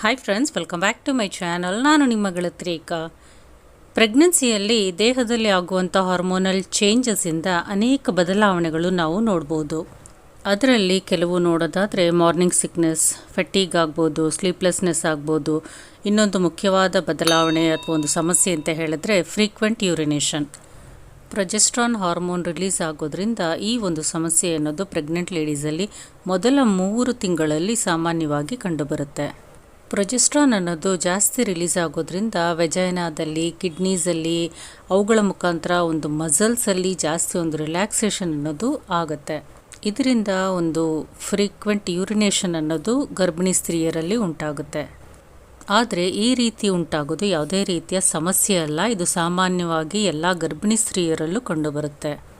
Hi friends welcome back to my channel ನಾನು ನಿಮ್ಮ ಗೆಳತ್ರೇಕ ಪ್ರೆಗ್ನೆನ್ಸಿಯಲ್ಲಿ ದೇಹದಲ್ಲಿ ಆಗುವಂಥ ಹಾರ್ಮೋನಲ್ ಚೇಂಜಸ್ಸಿಂದ ಅನೇಕ ಬದಲಾವಣೆಗಳು ನಾವು ನೋಡ್ಬೋದು. ಅದರಲ್ಲಿ ಕೆಲವು ನೋಡೋದಾದರೆ ಮಾರ್ನಿಂಗ್ ಸಿಕ್ನೆಸ್ ಫೆಟ್ಟಿಗ್ ಆಗ್ಬೋದು ಸ್ಲೀಪ್ಲೆಸ್ನೆಸ್ ಆಗ್ಬೋದು, ಇನ್ನೊಂದು ಮುಖ್ಯವಾದ ಬದಲಾವಣೆ ಅಥವಾ ಒಂದು ಸಮಸ್ಯೆ ಅಂತ ಹೇಳಿದ್ರೆ frequent urination progesterone hormone release ಆಗೋದ್ರಿಂದ ಈ ಒಂದು ಸಮಸ್ಯೆ ಅನ್ನೋದು ಪ್ರೆಗ್ನೆಂಟ್ ಲೇಡೀಸಲ್ಲಿ ಮೊದಲ ಮೂರು ತಿಂಗಳಲ್ಲಿ ಸಾಮಾನ್ಯವಾಗಿ ಕಂಡುಬರುತ್ತೆ. ಪ್ರೊಜೆಸ್ಟ್ರಾನ್ ಅನ್ನೋದು ಜಾಸ್ತಿ ರಿಲೀಸ್ ಆಗೋದ್ರಿಂದ ವೆಜೈನಾದಲ್ಲಿ, ಕಿಡ್ನೀಸಲ್ಲಿ, ಅವುಗಳ ಮುಖಾಂತರ ಒಂದು ಮಸಲ್ಸಲ್ಲಿ ಜಾಸ್ತಿ ಒಂದು ರಿಲ್ಯಾಕ್ಸೇಷನ್ ಅನ್ನೋದು ಆಗುತ್ತೆ. ಇದರಿಂದ ಒಂದು ಫ್ರೀಕ್ವೆಂಟ್ ಯೂರಿನೇಷನ್ ಅನ್ನೋದು ಗರ್ಭಿಣಿ ಸ್ತ್ರೀಯರಲ್ಲಿ ಉಂಟಾಗುತ್ತೆ. ಆದರೆ ಈ ರೀತಿ ಉಂಟಾಗೋದು ಯಾವುದೇ ರೀತಿಯ ಸಮಸ್ಯೆ ಅಲ್ಲ. ಇದು ಸಾಮಾನ್ಯವಾಗಿ ಎಲ್ಲ ಗರ್ಭಿಣಿ ಸ್ತ್ರೀಯರಲ್ಲೂ ಕಂಡುಬರುತ್ತೆ.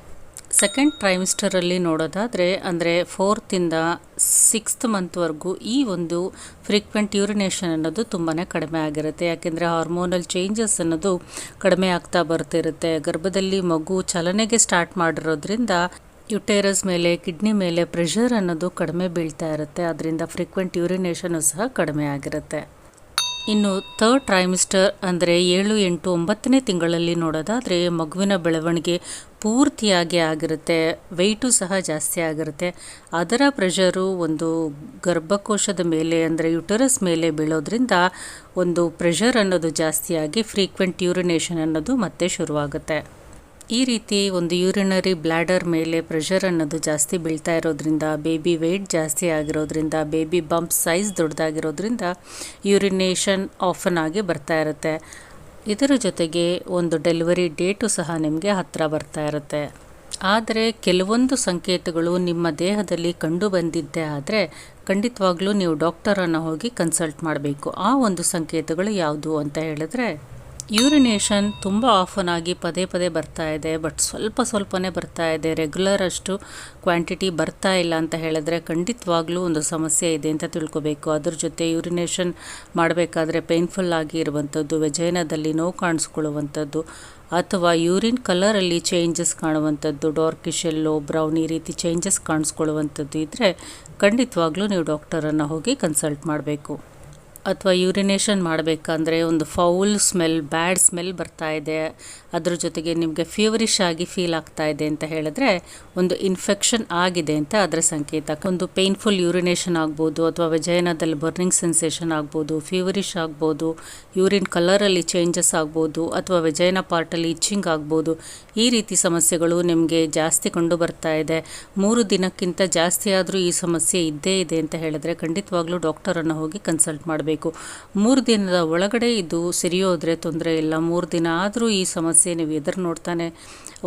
ಸೆಕೆಂಡ್ ಟ್ರೈಮಿಸ್ಟರಲ್ಲಿ ನೋಡೋದಾದರೆ, ಅಂದರೆ ಫೋರ್ತಿಂದ ಸಿಕ್ಸ್ತ್ ಮಂತ್ವರೆಗೂ ಈ ಒಂದು ಫ್ರೀಕ್ವೆಂಟ್ ಯೂರಿನೇಷನ್ ಅನ್ನೋದು ತುಂಬಾ ಕಡಿಮೆ ಆಗಿರುತ್ತೆ. ಯಾಕೆಂದರೆ ಹಾರ್ಮೋನಲ್ ಚೇಂಜಸ್ ಅನ್ನೋದು ಕಡಿಮೆ ಆಗ್ತಾ ಬರ್ತಿರುತ್ತೆ. ಗರ್ಭದಲ್ಲಿ ಮಗು ಚಲನೆಗೆ ಸ್ಟಾರ್ಟ್ ಮಾಡಿರೋದ್ರಿಂದ ಯುಟೇರಸ್ ಮೇಲೆ ಕಿಡ್ನಿ ಮೇಲೆ ಪ್ರೆಷರ್ ಅನ್ನೋದು ಕಡಿಮೆ ಬೀಳ್ತಾ ಇರುತ್ತೆ. ಅದರಿಂದ ಫ್ರೀಕ್ವೆಂಟ್ ಯೂರಿನೇಷನು ಸಹ ಕಡಿಮೆ ಆಗಿರುತ್ತೆ. ಇನ್ನು ಥರ್ಡ್ ಟ್ರೈಮಿಸ್ಟರ್ ಅಂದರೆ ಏಳು, ಎಂಟು, ಒಂಬತ್ತನೇ ತಿಂಗಳಲ್ಲಿ ನೋಡೋದಾದರೆ ಮಗುವಿನ ಬೆಳವಣಿಗೆ ಪೂರ್ತಿಯಾಗಿ ಆಗಿರುತ್ತೆ. ವೆಯ್ಟು ಸಹ ಜಾಸ್ತಿ ಆಗಿರುತ್ತೆ. ಅದರ ಪ್ರೆಷರು ಒಂದು ಗರ್ಭಕೋಶದ ಮೇಲೆ ಅಂದರೆ ಯುಟರಸ್ ಮೇಲೆ ಬೀಳೋದ್ರಿಂದ ಒಂದು ಪ್ರೆಷರ್ ಅನ್ನೋದು ಜಾಸ್ತಿಯಾಗಿ ಫ್ರೀಕ್ವೆಂಟ್ ಯೂರಿನೇಷನ್ ಅನ್ನೋದು ಮತ್ತೆ ಶುರುವಾಗುತ್ತೆ. ಈ ರೀತಿ ಒಂದು ಯೂರಿನರಿ ಬ್ಲ್ಯಾಡರ್ ಮೇಲೆ ಪ್ರೆಷರ್ ಅನ್ನೋದು ಜಾಸ್ತಿ ಬೀಳ್ತಾ ಇರೋದ್ರಿಂದ ಬೇಬಿ ವೆಯ್ಟ್ ಜಾಸ್ತಿ ಆಗಿರೋದ್ರಿಂದ ಬೇಬಿ ಬಂಪ್ ಸೈಜ್ ದೊಡ್ಡದಾಗಿರೋದ್ರಿಂದ ಯೂರಿನೇಷನ್ ಆಫನ್ ಆಗಿ ಬರ್ತಾ ಇರುತ್ತೆ. ಇದರ ಜೊತೆಗೆ ಒಂದು ಡೆಲಿವರಿ ಡೇಟು ಸಹ ನಿಮಗೆ ಹತ್ತಿರ ಬರ್ತಾ ಇರುತ್ತೆ. ಆದರೆ ಕೆಲವೊಂದು ಸಂಕೇತಗಳು ನಿಮ್ಮ ದೇಹದಲ್ಲಿ ಕಂಡು ಬಂದಿದ್ದೇ ಆದರೆ ಖಂಡಿತವಾಗ್ಲೂ ನೀವು ಡಾಕ್ಟರನ್ನು ಹೋಗಿ ಕನ್ಸಲ್ಟ್ ಮಾಡಬೇಕು. ಆ ಒಂದು ಸಂಕೇತಗಳು ಯಾವುದು ಅಂತ ಹೇಳಿದ್ರೆ ಯೂರಿನೇಷನ್ ತುಂಬ ಆಫನ್ ಆಗಿ ಪದೇ ಪದೇ ಬರ್ತಾ ಇದೆ ಬಟ್ ಸ್ವಲ್ಪ ಸ್ವಲ್ಪನೇ ಬರ್ತಾ ಇದೆ. ರೆಗ್ಯುಲರ್ ಅಷ್ಟು ಕ್ವಾಂಟಿಟಿ ಬರ್ತಾ ಇಲ್ಲ ಅಂತ ಹೇಳಿದ್ರೆ ಖಂಡಿತವಾಗ್ಲೂ ಒಂದು ಸಮಸ್ಯೆ ಇದೆ ಅಂತ ತಿಳ್ಕೊಬೇಕು. ಅದ್ರ ಜೊತೆ ಯೂರಿನೇಷನ್ ಮಾಡಬೇಕಾದ್ರೆ ಪೇನ್ಫುಲ್ ಆಗಿ ಇರುವಂಥದ್ದು ವೆಜೈನದಲ್ಲಿ ನೋವು ಕಾಣಿಸ್ಕೊಳ್ಳುವಂಥದ್ದು ಅಥವಾ ಯೂರಿನ್ ಕಲರಲ್ಲಿ ಚೇಂಜಸ್ ಕಾಣುವಂಥದ್ದು ಡಾರ್ಕಿಶ್ ಎಲ್ಲೋ ಬ್ರೌನ್ ಈ ರೀತಿ ಚೇಂಜಸ್ ಕಾಣಿಸ್ಕೊಳ್ಳುವಂಥದ್ದು ಇದ್ದರೆ ಖಂಡಿತವಾಗ್ಲೂ ನೀವು ಡಾಕ್ಟರನ್ನು ಹೋಗಿ ಕನ್ಸಲ್ಟ್ ಮಾಡಬೇಕು. ಅಥವಾ ಯೂರಿನೇಷನ್ ಮಾಡಬೇಕಂದ್ರೆ ಒಂದು ಫೌಲ್ ಸ್ಮೆಲ್ ಬ್ಯಾಡ್ ಸ್ಮೆಲ್ ಬರ್ತಾ ಇದೆ. ಅದ್ರ ಜೊತೆಗೆ ನಿಮಗೆ ಫೀವರಿಶ್ ಆಗಿ ಫೀಲ್ ಆಗ್ತಾ ಇದೆ ಅಂತ ಹೇಳಿದ್ರೆ ಒಂದು ಇನ್ಫೆಕ್ಷನ್ ಆಗಿದೆ ಅಂತ ಅದರ ಸಂಕೇತ. ಒಂದು ಪೇನ್ಫುಲ್ ಯೂರಿನೇಷನ್ ಆಗ್ಬೋದು ಅಥವಾ ವಿಜಯನದಲ್ಲಿ ಬರ್ನಿಂಗ್ ಸೆನ್ಸೇಷನ್ ಆಗ್ಬೋದು ಫೀವರಿಶ್ ಆಗ್ಬೋದು ಯೂರಿನ್ ಕಲರಲ್ಲಿ ಚೇಂಜಸ್ ಆಗ್ಬೋದು ಅಥವಾ ವಿಜಯನ ಪಾರ್ಟಲ್ಲಿ ಇಚ್ಚಿಂಗ್ ಆಗ್ಬೋದು, ಈ ರೀತಿ ಸಮಸ್ಯೆಗಳು ನಿಮಗೆ ಜಾಸ್ತಿ ಕಂಡು ಬರ್ತಾ ಇದೆ. ಮೂರು ದಿನಕ್ಕಿಂತ ಜಾಸ್ತಿ ಆದರೂ ಈ ಸಮಸ್ಯೆ ಇದ್ದೇ ಇದೆ ಅಂತ ಹೇಳಿದ್ರೆ ಖಂಡಿತವಾಗ್ಲೂ ಡಾಕ್ಟರನ್ನು ಹೋಗಿ ಕನ್ಸಲ್ಟ್ ಮಾಡಬೇಕು. ಮೂರು ದಿನದ ಒಳಗಡೆ ಇದು ಸರಿಯೋದ್ರೆ ತೊಂದರೆ ಇಲ್ಲ. ಮೂರು ದಿನ ಆದರೂ ಈ ಸಮಸ್ಯೆ ನೀವು ಎದುರು ನೋಡ್ತಾನೆ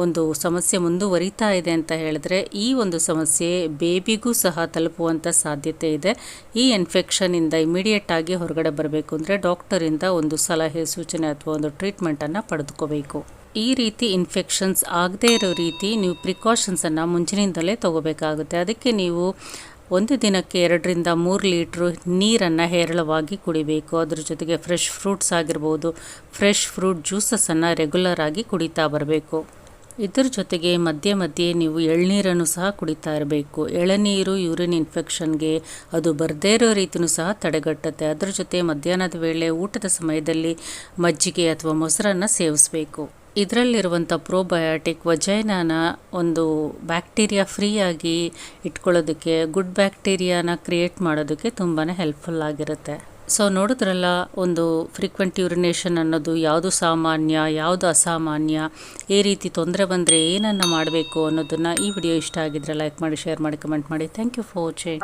ಒಂದು ಸಮಸ್ಯೆ ಮುಂದುವರಿತಾ ಇದೆ ಅಂತ ಹೇಳಿದ್ರೆ ಈ ಒಂದು ಸಮಸ್ಯೆ ಬೇಬಿಗೂ ಸಹ ತಲುಪುವಂಥ ಸಾಧ್ಯತೆ ಇದೆ. ಈ ಇನ್ಫೆಕ್ಷನಿಂದ ಇಮಿಡಿಯೇಟ್ ಆಗಿ ಹೊರಗಡೆ ಬರಬೇಕು ಅಂದರೆ ಡಾಕ್ಟರಿಂದ ಒಂದು ಸಲಹೆ, ಸೂಚನೆ ಅಥವಾ ಒಂದು ಟ್ರೀಟ್ಮೆಂಟನ್ನು ಪಡೆದುಕೋಬೇಕು. ಈ ರೀತಿ ಇನ್ಫೆಕ್ಷನ್ಸ್ ಆಗದೇ ಇರೋ ರೀತಿ ನೀವು ಪ್ರಿಕಾಷನ್ಸನ್ನು ಮುಂಚಿನಿಂದಲೇ ತಗೋಬೇಕಾಗುತ್ತೆ. ಅದಕ್ಕೆ ನೀವು ಒಂದು ದಿನಕ್ಕೆ ಎರಡರಿಂದ ಮೂರು ಲೀಟ್ರು ನೀರನ್ನು ಹೇರಳವಾಗಿ ಕುಡಿಬೇಕು. ಅದ್ರ ಜೊತೆಗೆ ಫ್ರೆಶ್ ಫ್ರೂಟ್ಸ್ ಆಗಿರ್ಬೋದು ಫ್ರೆಶ್ ಫ್ರೂಟ್ ಜ್ಯೂಸಸನ್ನು ರೆಗ್ಯುಲರ್ ಆಗಿ ಕುಡಿತಾ ಬರಬೇಕು. ಇದರ ಜೊತೆಗೆ ಮಧ್ಯೆ ಮಧ್ಯೆ ನೀವು ಎಳ್ನೀರನ್ನು ಸಹ ಕುಡಿತಾ ಇರಬೇಕು. ಎಳನೀರು ಯೂರಿನ್ ಇನ್ಫೆಕ್ಷನ್ಗೆ ಅದು ಬರದೇ ಇರೋ ರೀತಿಯೂ ಸಹ ತಡೆಗಟ್ಟುತ್ತೆ. ಅದರ ಜೊತೆ ಮಧ್ಯಾಹ್ನದ ವೇಳೆ ಊಟದ ಸಮಯದಲ್ಲಿ ಮಜ್ಜಿಗೆ ಅಥವಾ ಮೊಸರನ್ನು ಸೇವಿಸಬೇಕು. ಇದರಲ್ಲಿರುವಂಥ ಪ್ರೋಬಯೋಟಿಕ್ ವಜೈನಾನ ಒಂದು ಬ್ಯಾಕ್ಟೀರಿಯಾ ಫ್ರೀಯಾಗಿ ಇಟ್ಕೊಳ್ಳೋದಕ್ಕೆ ಗುಡ್ ಬ್ಯಾಕ್ಟೀರಿಯಾನ ಕ್ರಿಯೇಟ್ ಮಾಡೋದಕ್ಕೆ ತುಂಬಾ ಹೆಲ್ಪ್ಫುಲ್ ಆಗಿರುತ್ತೆ. ಸೊ ನೋಡಿದ್ರಲ್ಲ, ಒಂದು ಫ್ರೀಕ್ವೆಂಟ್ ಯೂರಿನೇಷನ್ ಅನ್ನೋದು ಯಾವುದು ಸಾಮಾನ್ಯ, ಯಾವುದು ಅಸಾಮಾನ್ಯ ಈ ರೀತಿ ತೊಂದರೆ ಬಂದರೆ ಏನನ್ನು ಮಾಡಬೇಕು ಅನ್ನೋದನ್ನು ಈ ವಿಡಿಯೋ ಇಷ್ಟ ಆಗಿದ್ರೆ ಲೈಕ್ ಮಾಡಿ ಶೇರ್ ಮಾಡಿ ಕಮೆಂಟ್ ಮಾಡಿ. Thank you for watching